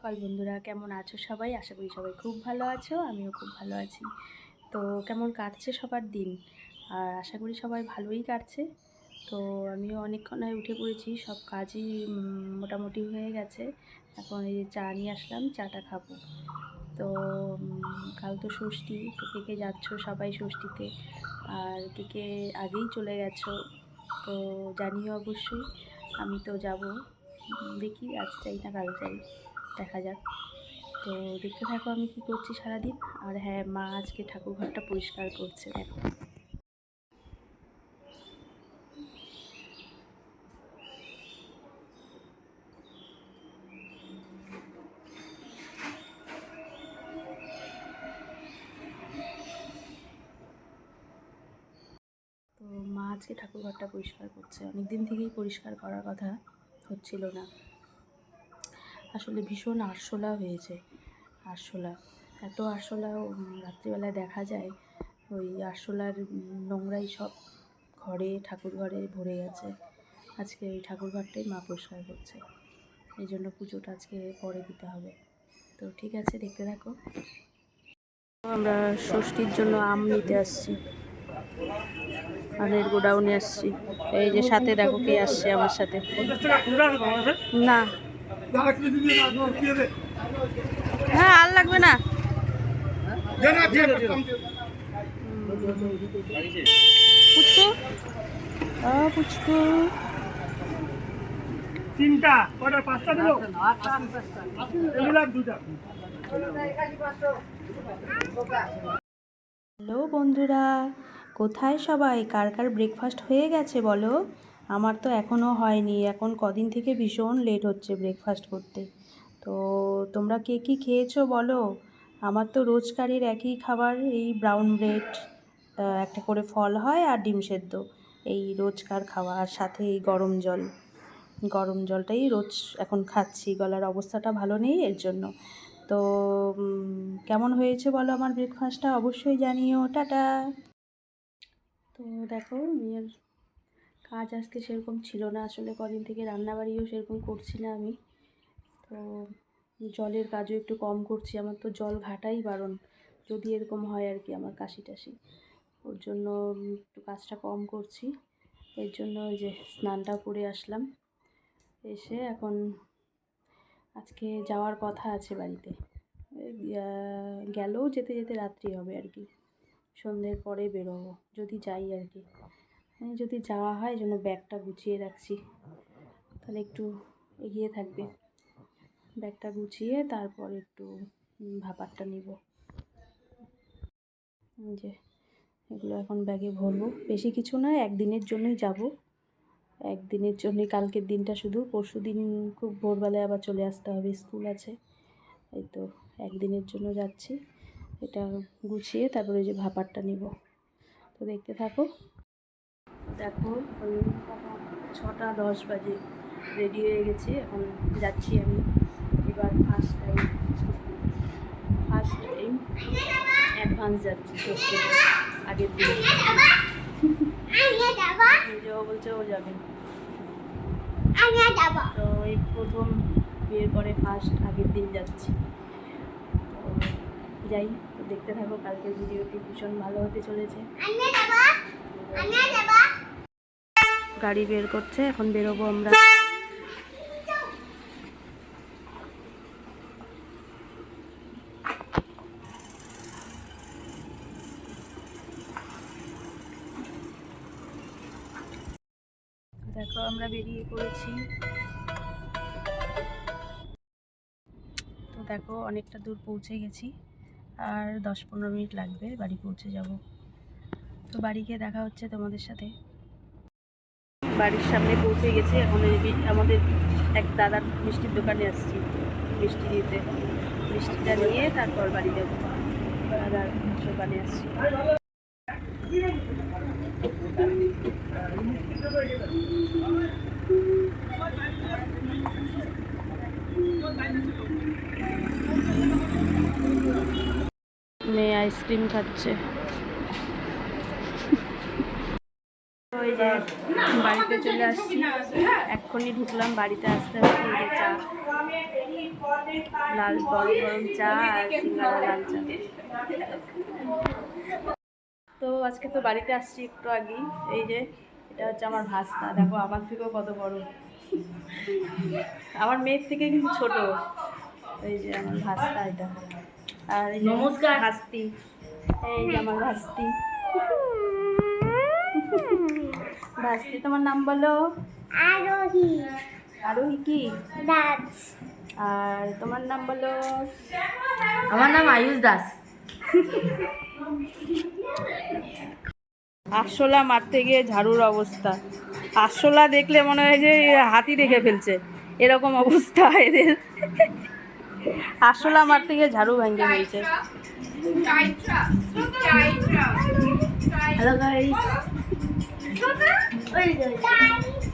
সকাল বন্ধুরা, কেমন আছো সবাই? আশা করি সবাই খুব ভালো আছো, আমিও খুব ভালো আছি। তো কেমন কাটছে সবার দিন? আর আশা করি সবাই ভালোই কাটছে। তো আমিও অনেকক্ষণে উঠে পড়েছি, সব কাজই মোটামুটি হয়ে গেছে। এখন এই যে চা নিয়ে আসলাম, চাটা খাব। তো কাল তো ষষ্ঠী, তো কে কে যাচ্ছ সবাই ষষ্ঠীতে? আর কে কে আগেই চলে গেছো? তো জানিও অবশ্যই, আমি তো যাব। দেখি আজ চাই না কাল চাই দেখা যাক। তো দেখতে থাকো আমি কি করছি সারাদিন। আর হ্যাঁ মা আজকে ঠাকুর ঘরটা পরিষ্কার করছে, দেখো। আজকে ঠাকুর ঘরটা পরিষ্কার করছে। অনেক দিন থেকেই পরিষ্কার করার কথা হচ্ছিল না। আসলে ভীষণ আরশোলা হয়েছে, আরশোলা। এত আরশোলা রাত্রিবেলায় দেখা যায়, ওই আরশোলার নোংরাই সব ঘরে ঠাকুর ঘরে ভরে গেছে। আজকে ওই ঠাকুর ঘরটাই মা পরিষ্কার করছে। এই জন্য পুজোটা আজকে পরে দিতে হবে। তো ঠিক আছে, দেখতে থাকো। আমরা ষষ্ঠীর জন্য আম নিতে আসছি। আমের গোডাউনে আসছি। এই যে সাথে দেখো কে আসছে আমার সাথে। না হ্যাঁ আর লাগবে না। পুচকু। পুচকু। তিনটা। কটা পাঁচটা দিল? দিলাম দুটা। হ্যালো বন্ধুরা কোথায় সবাই? কার কার ব্রেকফাস্ট হয়ে গেছে বলো? আমার তো এখনও হয়নি। এখন কদিন থেকে ভীষণ লেট হচ্ছে ব্রেকফাস্ট করতে। তো তোমরা কে কী খেয়েছো বলো? আমার তো রোজকারের একই খাবার, এই ব্রাউন ব্রেড একটা করে ফল হয় আর ডিম সেদ্ধ। এই রোজকার খাওয়া আর সাথে এই গরম জল। গরম জলটাই রোজ এখন খাচ্ছি। গলার অবস্থাটা ভালো নেই এর জন্য। তো কেমন হয়েছে বলো আমার ব্রেকফাস্টটা অবশ্যই জানিও। টাটা! তো দেখো মেয়ের কাজ আজকে সেরকম ছিল না, আসলে কদিন থেকে রান্নাবাড়িও সেরকম করছি না আমি। তো জলের কাজও একটু কম করছি, আমার তো জল ঘাটাই বারণ, যদি এরকম হয় আর কি আমার কাশি টাশি ওর জন্য একটু কাজটা কম করছি, এর জন্য ওই যে স্নানটা করে আসলাম। এসে এখন আজকে যাওয়ার কথা আছে বাড়িতে। গেলেও যেতে যেতে রাত্রি হবে আর কি। সন্ধ্যের পরে বেরোবো, যদি যাই আর কি। যদি যাওয়া হয় যেন ব্যাগটা গুছিয়ে রাখছি। তাহলে একটু এগিয়ে থাকবে। ব্যাগটা গুছিয়ে তারপর একটু ভাপারটা নিব। যে, এগুলো এখন ব্যাগে ভরবো। বেশি কিছু না, একদিনের জন্যই যাব। একদিনের জন্যই, কালকের দিনটা শুধু। পরশু দিন খুব ভোরবেলায় আবার চলে আসতে হবে, স্কুল আছে। এই তো, একদিনের জন্য যাচ্ছি। এটা গুছিয়ে তারপরে যে ভাপারটা নিব। তো দেখতে থাকো। ওই ছটা দশ বাজে রেডি হয়ে গেছি, এখন যাচ্ছি আমি। এবার first time first time advance যাচ্ছি, ষষ্ঠী আগের দিন। এই যে ও বলছে ও যাবে। তো এই প্রথম বিয়ের পরে ফার্স্ট আগের দিন যাচ্ছি। যাই, তো দেখতে থাকো, কালকের ভিডিওটি ভীষণ ভালো হতে চলেছে। গাড়ি বের করছে, এখন বেরোবো আমরা। দেখো, আমরা বেরিয়ে পড়েছি। তো দেখো, অনেকটা দূর পৌঁছে গেছি, আর দশ পনেরো মিনিট লাগবে বাড়ি পৌঁছে যাব। তো বাড়ি গিয়ে দেখা হচ্ছে তোমাদের সাথে। বাড়ির সামনে পৌঁছে গেছি। এখন আমাদের এক দাদার মিষ্টির দোকানে আসছি। মিষ্টি দিতে। মিষ্টিটা নিয়ে তারপর বাড়ি যাব। দাদার দোকানে আসছি। মেয়ে আইসক্রিম খাচ্ছে ওই যে বাড়িতে চলে আসছি। এক্ষুনি ঢুকলাম বাড়িতে আসতে আসতে চা। লাল গরম গরম চা আর সিঙ্গারা লাল চা। তো আজকে তো বাড়িতে আসছি একটু আগেই। এই যে এটা হচ্ছে আমার ভাস্তা। দেখো আমার থেকেও কত বড়। আমার মেয়ের থেকে কিন্তু ছোট। এই যে আমার ভাস্তা এটা। আর এই নমস্কার। ভাস্তি। এই যে আমার ভাস্তি। ভাস্তি তোমার নাম বলো? আরোহী। আরোহী কি? দাস। আর তোমার নাম বলো? আমার নাম আয়ুষ দাস। আরশোলা মারতে গিয়ে ঝাড়ুর অবস্থা। আরশোলা দেখলে মনে হয় যে হাতি দেখে ফেলছে। এরকম অবস্থা এদের। আরশোলা মারতে গিয়ে ঝাড়ু ভেঙে ফেলছে। Hello guys Bây.